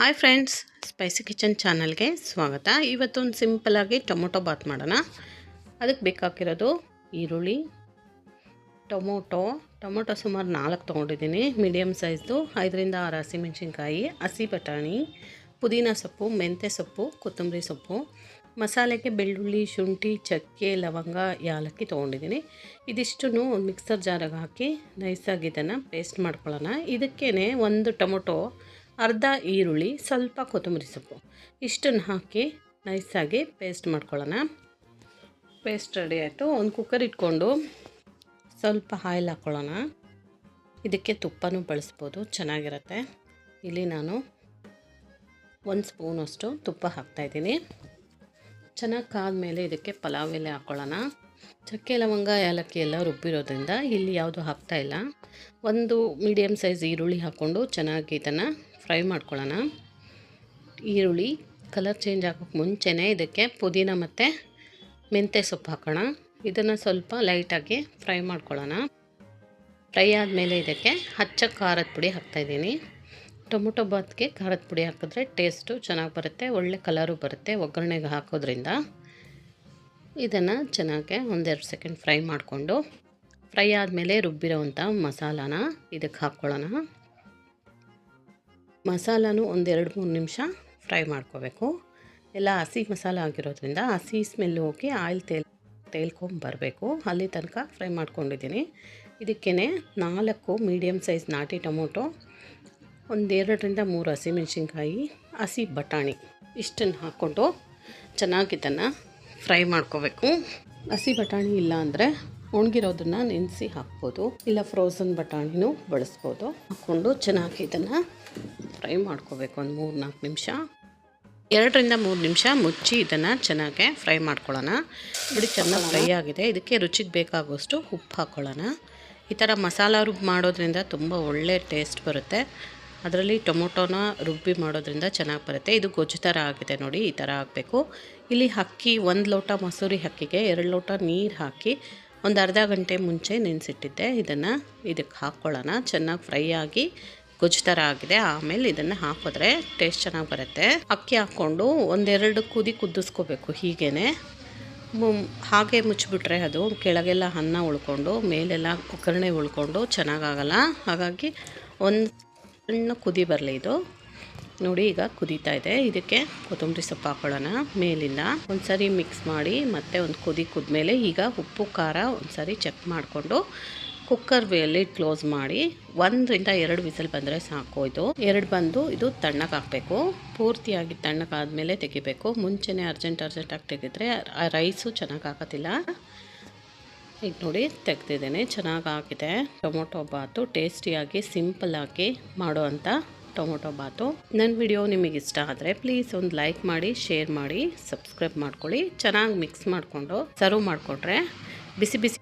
Hi friends spicy kitchen ಚಾನಲ್ಗೆ ಸ್ವಾಗತ. ಇವತ್ತೊಂದು ಸಿಂಪಲಾಗಿ ಟೊಮೊಟೊ ಬಾತ್ ಮಾಡೋಣ. ಅದಕ್ಕೆ ಬೇಕಾಗಿರೋದು ಈರುಳ್ಳಿ, ಟೊಮೊಟೊ. ಟೊಮೊಟೊ ಸುಮಾರು ನಾಲ್ಕು ತೊಗೊಂಡಿದ್ದೀನಿ ಮೀಡಿಯಮ್ ಸೈಜ್ದು ಐದರಿಂದ ಆರು ಹಸಿಮೆಣ್ಸಿನ್ಕಾಯಿ, ಹಸಿ ಬಟಾಣಿ, ಪುದೀನ ಸೊಪ್ಪು, ಮೆಂತ್ಯ ಸೊಪ್ಪು, ಕೊತ್ತಂಬರಿ ಸೊಪ್ಪು. ಮಸಾಲೆಗೆ ಬೆಳ್ಳುಳ್ಳಿ, ಶುಂಠಿ, ಚಕ್ಕೆ, ಲವಂಗ, ಯಾಲಕ್ಕಿ ತೊಗೊಂಡಿದ್ದೀನಿ. ಇದಿಷ್ಟನ್ನು ಮಿಕ್ಸರ್ ಜಾರಿಗೆ ಹಾಕಿ ನೈಸಾಗಿ ಇದನ್ನು ಪೇಸ್ಟ್ ಮಾಡ್ಕೊಳ್ಳೋಣ. ಇದಕ್ಕೇ ಒಂದು ಟೊಮೊಟೊ ಅರ್ಧ ಈರುಳ್ಳಿ, ಸ್ವಲ್ಪ ಕೊತ್ತಂಬರಿ ಸೊಪ್ಪು. ಇಷ್ಟನ್ನು ಹಾಕಿ ನೈಸಾಗಿ ಪೇಸ್ಟ್ ಮಾಡ್ಕೊಳ್ಳೋಣ. ಪೇಸ್ಟ್ ರೆಡಿ ಆಯಿತು. ಒಂದು ಕುಕ್ಕರ್ ಇಟ್ಕೊಂಡು ಸ್ವಲ್ಪ ಆಯಿಲ್ ಹಾಕ್ಕೊಳ್ಳೋಣ. ಇದಕ್ಕೆ ತುಪ್ಪನೂ ಬಳಸ್ಬೋದು. ಚೆನ್ನಾಗಿರುತ್ತೆ. ಇಲ್ಲಿ ನಾನು ಒಂದು ಸ್ಪೂನಷ್ಟು ತುಪ್ಪ ಹಾಕ್ತಾಯಿದ್ದೀನಿ ಚೆನ್ನಾಗಿ ಕಾದ್ಮೇಲೆ ಇದಕ್ಕೆ ಪಲಾವ್ ಎಲೆ ಹಾಕ್ಕೊಳ್ಳೋಣ. ಚಕ್ಕೆ ಲವಂಗ, ಏಲಕ್ಕಿ ಎಲ್ಲ ರುಬ್ಬಿರೋದ್ರಿಂದ ಇಲ್ಲಿ ಯಾವುದು ಹಾಕ್ತಾಯಿಲ್ಲ ಒಂದು ಮೀಡಿಯಮ್ ಸೈಜ್ ಈರುಳ್ಳಿ ಹಾಕ್ಕೊಂಡು ಚೆನ್ನಾಗಿ ಇದನ್ನು ಫ್ರೈ ಮಾಡ್ಕೊಳ್ಳೋಣ. ಈರುಳ್ಳಿ ಕಲರ್ ಚೇಂಜ್ ಆಗೋಕ್ಕೆ ಮುಂಚೆನೇ ಇದಕ್ಕೆ ಪುದೀನ ಮತ್ತು ಮೆಂತ್ಯ ಸೊಪ್ಪು ಹಾಕೋಣ. ಇದನ್ನು ಸ್ವಲ್ಪ ಲೈಟಾಗಿ ಫ್ರೈ ಮಾಡ್ಕೊಳ್ಳೋಣ. ಫ್ರೈ ಆದಮೇಲೆ ಇದಕ್ಕೆ ಹಚ್ಚ ಖಾರದ ಪುಡಿ ಹಾಕ್ತಾಯಿದ್ದೀನಿ ಟೊಮೊಟೊ ಬಾತ್ಗೆ ಖಾರದ ಪುಡಿ ಹಾಕಿದ್ರೆ ಟೇಸ್ಟು ಚೆನ್ನಾಗಿ ಬರುತ್ತೆ, ಒಳ್ಳೆ ಕಲರು ಬರುತ್ತೆ ಒಗ್ಗರಣೆಗೆ ಹಾಕೋದ್ರಿಂದ. ಇದನ್ನು ಚೆನ್ನಾಗಿ ಒಂದೆರಡು ಸೆಕೆಂಡ್ ಫ್ರೈ ಮಾಡಿಕೊಂಡು ಫ್ರೈ ಆದಮೇಲೆ ರುಬ್ಬಿರೋವಂಥ ಮಸಾಲಾನ ಇದಕ್ಕೆ ಹಾಕ್ಕೊಳ್ಳೋಣ. ಮಸಾಲಾನು ಒಂದೆರಡು ಮೂರು ನಿಮಿಷ ಫ್ರೈ ಮಾಡ್ಕೋಬೇಕು. ಎಲ್ಲ ಹಸಿ ಮಸಾಲ ಆಗಿರೋದ್ರಿಂದ ಹಸಿ ಸ್ಮೆಲ್ ಹೋಗಿ ಆಯಿಲ್ ತೇಲ್ ತೇಲ್ಕೊಂಬರಬೇಕು ಅಲ್ಲಿ ತನಕ ಫ್ರೈ ಮಾಡ್ಕೊಂಡಿದ್ದೀನಿ. ಇದಕ್ಕೇ ನಾಲ್ಕು ಮೀಡಿಯಮ್ ಸೈಜ್ ನಾಟಿ ಟೊಮೊಟೊ ಒಂದೆರಡರಿಂದ ಮೂರು ಹಸಿಮೆಣ್ಸಿನ್ಕಾಯಿ ಹಸಿ ಬಟಾಣಿ ಇಷ್ಟನ್ನು ಹಾಕ್ಕೊಂಡು ಚೆನ್ನಾಗಿ ಇದನ್ನು ಫ್ರೈ ಮಾಡ್ಕೋಬೇಕು. ಹಸಿ ಬಟಾಣಿ ಇಲ್ಲ ಅಂದರೆ ಒಣಗಿರೋದನ್ನು ನೆನೆಸಿ ಹಾಕ್ಬೋದು. ಇಲ್ಲ ಫ್ರೋಝನ್ ಬಟಾಣಿನೂ ಬಳಸ್ಬೋದು. ಹಾಕ್ಕೊಂಡು ಚೆನ್ನಾಗಿ ಇದನ್ನು ಫ್ರೈ ಮಾಡ್ಕೋಬೇಕು ಒಂದು ಮೂರು ನಾಲ್ಕು ನಿಮಿಷ. ಎರಡರಿಂದ ಮೂರು ನಿಮಿಷ ಮುಚ್ಚಿ ಇದನ್ನು ಚೆನ್ನಾಗೆ ಫ್ರೈ ಮಾಡ್ಕೊಳ್ಳೋಣ. ನೋಡಿ ಚೆನ್ನಾಗಿ ಫ್ರೈ ಆಗಿದೆ. ಇದಕ್ಕೆ ರುಚಿಗೆ ಬೇಕಾಗುವಷ್ಟು ಉಪ್ಪು ಹಾಕ್ಕೊಳ್ಳೋಣ ಈ ಥರ ಮಸಾಲ ರುಬ್ಬಿ ಮಾಡೋದ್ರಿಂದ ತುಂಬ ಒಳ್ಳೆ ಟೇಸ್ಟ್ ಬರುತ್ತೆ. ಅದರಲ್ಲಿ ಟೊಮೊಟೊನ ರುಬ್ಬಿ ಮಾಡೋದ್ರಿಂದ ಚೆನ್ನಾಗಿ ಬರುತ್ತೆ. ಇದು ಗೊಜ್ಜು ಥರ ಆಗಿದೆ ನೋಡಿ, ಈ ಥರ ಆಗಬೇಕು. ಇಲ್ಲಿ ಅಕ್ಕಿ, ಒಂದು ಲೋಟ ಮಸೂರಿ ಅಕ್ಕಿಗೆ, ಎರಡು ಲೋಟ ನೀರು ಹಾಕಿ ಒಂದು ಅರ್ಧ ಗಂಟೆ ಮುಂಚೆ ನೆನೆಸಿಟ್ಟಿದ್ದೆ. ಇದನ್ನು ಇದಕ್ಕೆ ಹಾಕ್ಕೊಳ್ಳೋಣ. ಚೆನ್ನಾಗಿ ಫ್ರೈ ಆಗಿ ಗೊಜ್ಜು ಥರ ಆಗಿದೆ. ಆಮೇಲೆ ಇದನ್ನು ಹಾಕಿದ್ರೆ ಟೇಸ್ಟ್ ಚೆನ್ನಾಗಿ ಬರುತ್ತೆ. ಅಕ್ಕಿ ಹಾಕ್ಕೊಂಡು ಒಂದೆರಡು ಕುದಿ ಕುದಿಸ್ಕೋಬೇಕು ಹೀಗೇ ಹಾಗೆ ಮುಚ್ಚಿಬಿಟ್ರೆ ಅದು ಕೆಳಗೆಲ್ಲ ಅನ್ನ ಉಳ್ಕೊಂಡು, ಮೇಲೆಲ್ಲ ಒಗ್ಗರಣೆ ಉಳ್ಕೊಂಡು ಚೆನ್ನಾಗಾಗಲ್ಲ. ಹಾಗಾಗಿ ಒಂದು ಸಣ್ಣ ಕುದಿ ಬರಲಿ ಇದು. ನೋಡಿ ಈಗ ಕುದೀತಾ ಇದೆ. ಇದಕ್ಕೆ ಕೊತ್ತಂಬರಿ ಸೊಪ್ಪು ಹಾಕೊಳ್ಳೋಣ. ಮೇಲಿಂದ ಒಂದ್ಸರಿ ಮಿಕ್ಸ್ ಮಾಡಿ ಮತ್ತೆ ಒಂದು ಕುದಿ ಕುದ್ಮೇಲೆ ಈಗ ಉಪ್ಪು, ಖಾರ ಒಂದ್ಸರಿ ಚೆಕ್ ಮಾಡಿಕೊಂಡು ಕುಕ್ಕರ್ ಲಿಡ್ ಕ್ಲೋಸ್ ಮಾಡಿ ಒಂದರಿಂದ ಎರಡು ವಿಸಲ್ ಬಂದರೆ ಸಾಕು ಇದು. ಎರಡು ಬಂದು ಇದು ತಣ್ಣಗೆ ಹಾಕಬೇಕು. ಪೂರ್ತಿಯಾಗಿ ತಣ್ಣಗಾದ್ಮೇಲೆ ತೆಗಿಬೇಕು. ಮುಂಚೆನೇ ಅರ್ಜೆಂಟ್ ಅರ್ಜೆಂಟಾಗಿ ತೆಗೆದ್ರೆ ಆ ರೈಸು ಚೆನ್ನಾಗಿ ಹಾಕೋದಿಲ್ಲ ಈಗ ನೋಡಿ ತೆಗ್ದಿದ್ದೇನೆ. ಚೆನ್ನಾಗಿ ಆಗಿದೆ. ಟೊಮೊಟೊ ಬಾತು ಟೇಸ್ಟಿಯಾಗಿ ಸಿಂಪಲ್ ಸಿಂಪಲ್ಲಾಗಿ ಮಾಡುವಂಥ ಟೊಮೊಟೊ ಬಾತು. ನನ್ನ ವಿಡಿಯೋ ನಿಮಗೆ ಇಷ್ಟ ಆದರೆ ಪ್ಲೀಸ್ ಒಂದು ಲೈಕ್ ಮಾಡಿ, ಶೇರ್ ಮಾಡಿ, ಸಬ್ಸ್ಕ್ರೈಬ್ ಮಾಡ್ಕೊಳ್ಳಿ. ಚೆನ್ನಾಗಿ ಮಿಕ್ಸ್ ಮಾಡಿಕೊಂಡು ಸರ್ವ್ ಮಾಡಿಕೊಟ್ರೆ ಬಿಸಿ ಬಿಸಿ